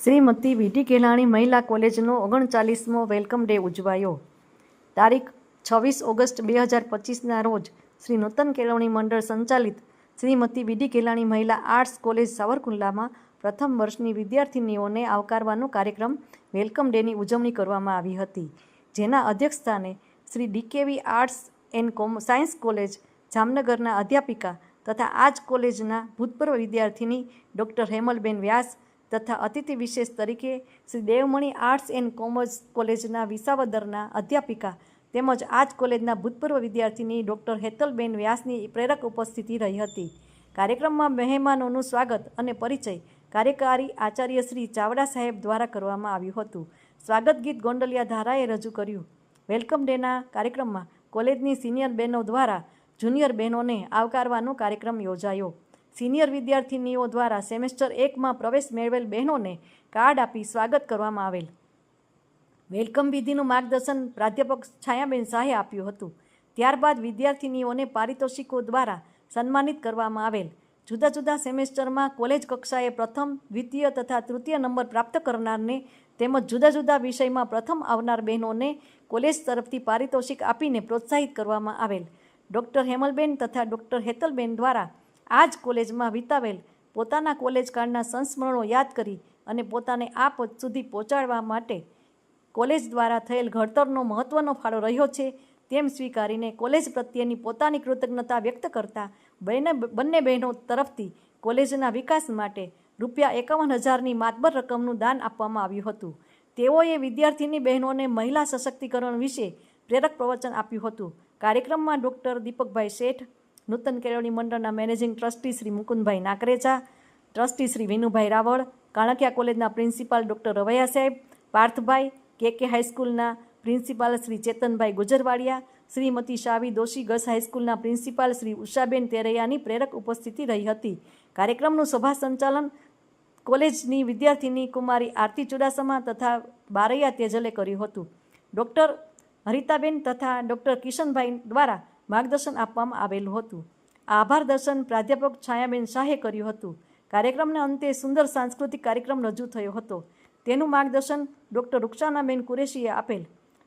શ્રીમતી વીટી કેલાણી મહિલા કોલેજનો ઓગણચાલીસમો welcome day ઉજવાયો. તારીખ છવ્વીસ ઓગસ્ટ બે હજાર પચીસના રોજ શ્રી નૂતન કેળવણી મંડળ સંચાલિત શ્રીમતી વીડી કેલાણી મહિલા આર્ટ્સ કોલેજ સાવરકુંડલામાં પ્રથમ વર્ષની વિદ્યાર્થિનીઓને આવકારવાનો કાર્યક્રમ વેલકમ ડેની ઉજવણી કરવામાં આવી હતી. જેના અધ્યક્ષસ્થાને Shri DKV arts and com science college, જામનગરના અધ્યાપિકા તથા આ જ કોલેજના ભૂતપૂર્વ વિદ્યાર્થિની ડૉક્ટર હેમલબેન વ્યાસ તથા અતિથિ વિશેષ તરીકે Shri Devmani arts and commerce કોલેજના વિસાવદરના અધ્યાપિકા તેમજ આ જ કોલેજના ભૂતપૂર્વ વિદ્યાર્થીની ડૉક્ટર હેતલબેન વ્યાસની પ્રેરક ઉપસ્થિતિ રહી હતી. કાર્યક્રમમાં મહેમાનોનું સ્વાગત અને પરિચય કાર્યકારી આચાર્ય શ્રી ચાવડા સાહેબ દ્વારા કરવામાં આવ્યું હતું. સ્વાગત ગીત ગોંડલિયા ધારાએ રજૂ કર્યું. વેલકમ ડેના કાર્યક્રમમાં કોલેજની સિનિયર બહેનો દ્વારા જુનિયર બહેનોને આવકારવાનો કાર્યક્રમ યોજાયો. સિનિયર વિદ્યાર્થિનીઓ દ્વારા સેમેસ્ટર એકમાં પ્રવેશ મેળવેલ બહેનોને કાર્ડ આપી સ્વાગત કરવામાં આવેલ. વેલકમ વિધિનું માર્ગદર્શન પ્રાધ્યાપક છાયાબેન શાહે આપ્યું હતું. ત્યારબાદ વિદ્યાર્થિનીઓને પારિતોષિકો દ્વારા સન્માનિત કરવામાં આવેલ. જુદા જુદા સેમેસ્ટરમાં કોલેજ કક્ષાએ પ્રથમ, દ્વિતીય તથા તૃતીય નંબર પ્રાપ્ત કરનારને તેમજ જુદા જુદા વિષયમાં પ્રથમ આવનાર બહેનોને કોલેજ તરફથી પારિતોષિક આપીને પ્રોત્સાહિત કરવામાં આવેલ. ડૉક્ટર હેમલબેન તથા ડૉક્ટર હેતલબેન દ્વારા આ જ કોલેજમાં વિતાવેલ પોતાના કોલેજ કાળના સંસ્મરણો યાદ કરી અને પોતાને આ પદ સુધી પહોંચાડવા માટે કોલેજ દ્વારા થયેલ ઘડતરનો મહત્ત્વનો ફાળો રહ્યો છે, તેમ સ્વીકારીને કોલેજ પ્રત્યેની પોતાની કૃતજ્ઞતા વ્યક્ત કરતા બંને બંને બહેનો તરફથી કોલેજના વિકાસ માટે રૂપિયા એકાવન હજારની માતબર રકમનું દાન આપવામાં આવ્યું હતું. તેઓએ વિદ્યાર્થીની બહેનોને મહિલા સશક્તિકરણ વિશે પ્રેરક પ્રવચન આપ્યું હતું. કાર્યક્રમમાં ડૉક્ટર દીપકભાઈ શેઠ નૂતન કેળવણી મંડળના managing trustee Shri Mukundbhai Nakrecha, trustee Shri Vinubhai Raval, Kankiya કોલેજના પ્રિન્સિપાલ ડૉક્ટર રવૈયા સાહેબ, પાર્થભાઈ કે કે હાઈસ્કૂલના પ્રિન્સિપાલ શ્રી ચેતનભાઈ ગુજરવાડિયા, શ્રીમતી શાવી દોશી ગર્લ્સ હાઈસ્કૂલના પ્રિન્સિપાલ શ્રી ઉષાબેન તેરૈયાની પ્રેરક ઉપસ્થિતિ રહી હતી. કાર્યક્રમનું સભા સંચાલન કોલેજની વિદ્યાર્થીની કુમારી આરતી ચુડાસમા તથા બારૈયા તેજલે કર્યું હતું. ડૉક્ટર હરિતાબેન તથા ડૉક્ટર કિશનભાઈ દ્વારા માર્ગદર્શન આપવામાં આવેલું હતું. આભાર દર્શન પ્રાધ્યાપક છાયાબેન શાહે કર્યું હતું. કાર્યક્રમના અંતે સુંદર સાંસ્કૃતિક કાર્યક્રમ રજૂ થયો હતો. તેનું માર્ગદર્શન ડૉક્ટર રૂક્ષાનાબેન કુરેશીએ આપેલ.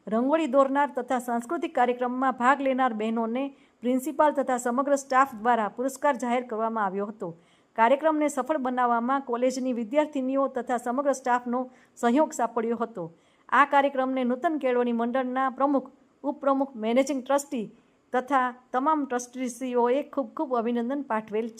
રંગોળી દોરનાર તથા સાંસ્કૃતિક કાર્યક્રમમાં ભાગ લેનાર બહેનોને પ્રિન્સિપાલ તથા સમગ્ર સ્ટાફ દ્વારા પુરસ્કાર જાહેર કરવામાં આવ્યો હતો. કાર્યક્રમને સફળ બનાવવામાં કોલેજની વિદ્યાર્થિનીઓ તથા સમગ્ર સ્ટાફનો સહયોગ સાંપડ્યો હતો. આ કાર્યક્રમને નૂતન કેળવણી મંડળના પ્રમુખ, ઉપપ્રમુખ, મેનેજિંગ ટ્રસ્ટી તથા તમામ ટ્રસ્ટીસીઓએ ખૂબ ખૂબ અભિનંદન પાઠવેલ છે.